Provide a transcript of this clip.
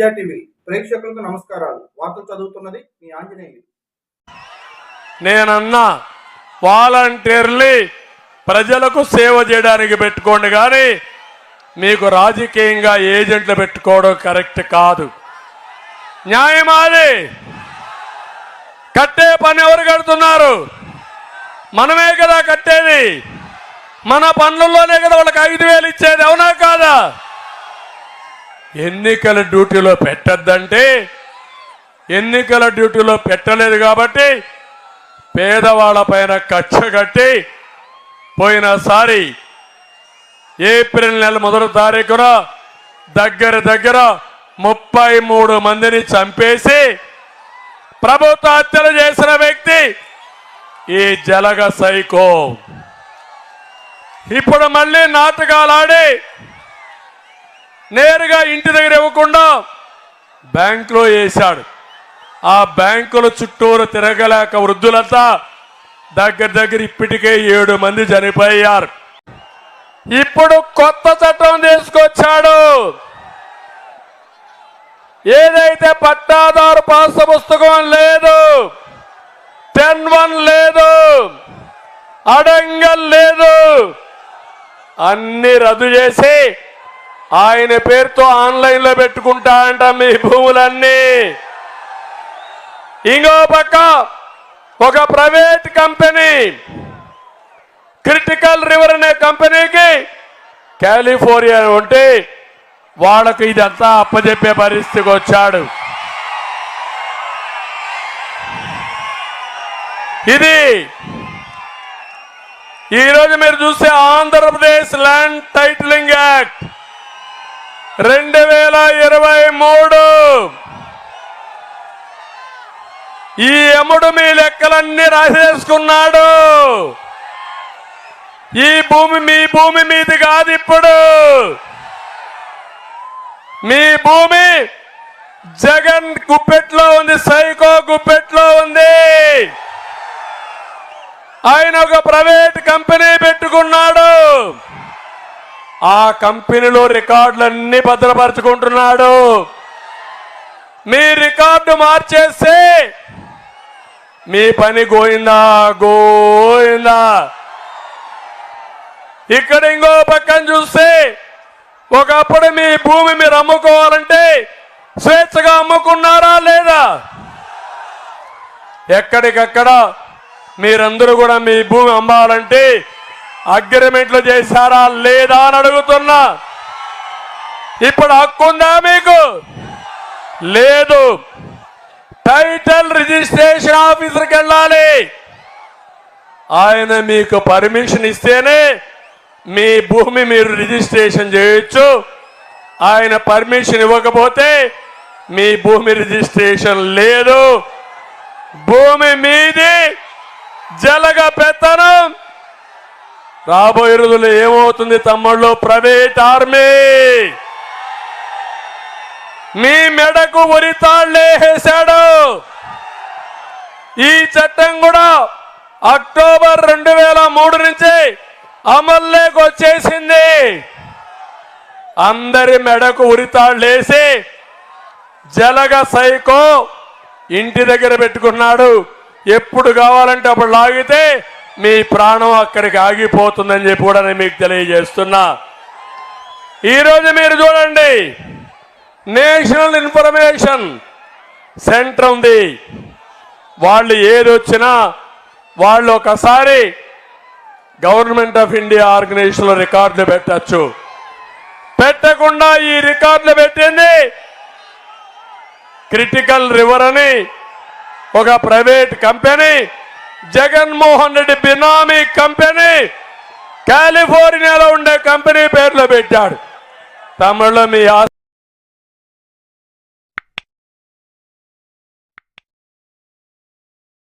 ప్రజా టీవీ ప్రేక్షకులకు నమస్కారాలు. వార్తలు చదువుతున్నది మీ ఆంజనేయులు. నేనన్నా వాలంటీర్లీ ప్రజలకు సేవ చేయడానికి పెట్టుకోండి కానీ మీకు రాజకీయంగా ఏజెంట్లు పెట్టుకోవడం కరెక్ట్ కాదు. న్యాయమాది కట్టే పని ఎవరు కడుతున్నారు? మనమే కదా కట్టేది. మన పనుల్లోనే కదా వాళ్ళకి ఐదు వేలు ఇచ్చేది అవునా కాదా? ఎన్నికల డ్యూటీలో పెట్టద్దంటే ఎన్నికల డ్యూటీలో పెట్టలేదు కాబట్టి పేదవాళ్ళ పైన కక్ష కట్టి పోయినసారి ఏప్రిల్ నెల మొదటి తారీఖున దగ్గర దగ్గర ముప్పై మూడు మందిని చంపేసి ప్రభుత్వ హత్యలు చేసిన వ్యక్తి ఈ జలగ సైకో. ఇప్పుడు మళ్ళీ నాటకాలు ఆడి నేరుగా ఇంటి దగ్గర ఇవ్వకుండా బ్యాంకులో వేశాడు. ఆ బ్యాంకుల చుట్టూరు తిరగలేక వృద్ధులంతా దగ్గర దగ్గర ఇప్పటికే ఏడు మంది చనిపోయారు. ఇప్పుడు కొత్త చట్టం తీసుకొచ్చాడు. ఏదైతే పట్టాదారు పాస పుస్తకం లేదు టెన్ వన్ లేదు అడంగల్ లేదు అన్ని రద్దు చేసి ఆయన పేరుతో ఆన్లైన్లో పెట్టుకుంటా అంట మీ భూములన్నీ. ఇంకో పక్క ఒక ప్రైవేట్ కంపెనీ క్రిటికల్ రివర్ అనే కంపెనీకి కాలిఫోర్నియా ఉంటే వాళ్ళకు ఇదంతా అప్పచెప్పే పరిస్థితికి వచ్చాడు. ఇది ఈరోజు మీరు చూస్తే ఆంధ్రప్రదేశ్ ల్యాండ్ టైటిలింగ్ యాక్ట్. రెండు వేల ఇరవై మూడు. ఈ యముడు మీ లెక్కలన్నీ రాసేసుకున్నాడు. ఈ భూమి మీ భూమి మీది కాదు ఇప్పుడు. మీ భూమి జగన్ గుప్పెట్లో ఉంది సైకో గుప్పెట్లో ఉంది. ఆయన ఒక ప్రైవేట్ కంపెనీ పెట్టుకున్నాడు. ఆ కంపెనీలో రికార్డులన్నీ భద్రపరచుకుంటున్నాడు. మీ రికార్డు మార్చేస్తే మీ పని గోయిందా? గోయిందా? ఇక్కడ ఇంకో పక్కన చూస్తే ఒకప్పుడు మీ భూమి మీరు అమ్ముకోవాలంటే స్వేచ్ఛగా అమ్ముకున్నారా లేదా? ఎక్కడికక్కడ మీరందరూ కూడా మీ భూమి అమ్మాలంటే అగ్రిమెంట్లు చేశారా లేదా అని అడుగుతున్నా. ఇప్పుడు హక్కుందా మీకు? లేదు. టైటిల్ రిజిస్ట్రేషన్ ఆఫీసర్కి వెళ్ళాలి. ఆయన మీకు పర్మిషన్ ఇస్తేనే మీ భూమి మీరు రిజిస్ట్రేషన్ చేయొచ్చు. ఆయన పర్మిషన్ ఇవ్వకపోతే మీ భూమి రిజిస్ట్రేషన్ లేదు. భూమి మీది జలగ పెత్తనం. రాబోయే రోజుల్లో ఏమవుతుంది తమ్ముళ్ళు? Private army. మీ మెడకు ఉరితాళ్ళేసాడు ఈ చట్టం కూడా అక్టోబర్ రెండు వేల మూడు నుంచి అమల్లోకి వచ్చేసింది. అందరి మెడకు ఉరితాళ్ళేసి జలగ సైకో ఇంటి దగ్గర పెట్టుకున్నాడు. ఎప్పుడు కావాలంటే అప్పుడు లాగితే మీ ప్రాణం అక్కడికి ఆగిపోతుందని చెప్పి కూడా నేను మీకు తెలియజేస్తున్నా. ఈరోజు మీరు చూడండి నేషనల్ ఇన్ఫర్మేషన్ సెంటర్ ఉంది వాళ్ళు ఏది వచ్చినా వాళ్ళు ఒకసారి గవర్నమెంట్ ఆఫ్ ఇండియా ఆర్గనైజేషన్లో రికార్డులు పెట్టచ్చు. పెట్టకుండా ఈ రికార్డులు పెట్టింది క్రిటికల్ రివర్ అని ఒక private company Jaganmohan Reddy benami company కాలిఫోర్నియాలో ఉండే కంపెనీ పేర్లో పెట్టాడు. తమిళలో మీ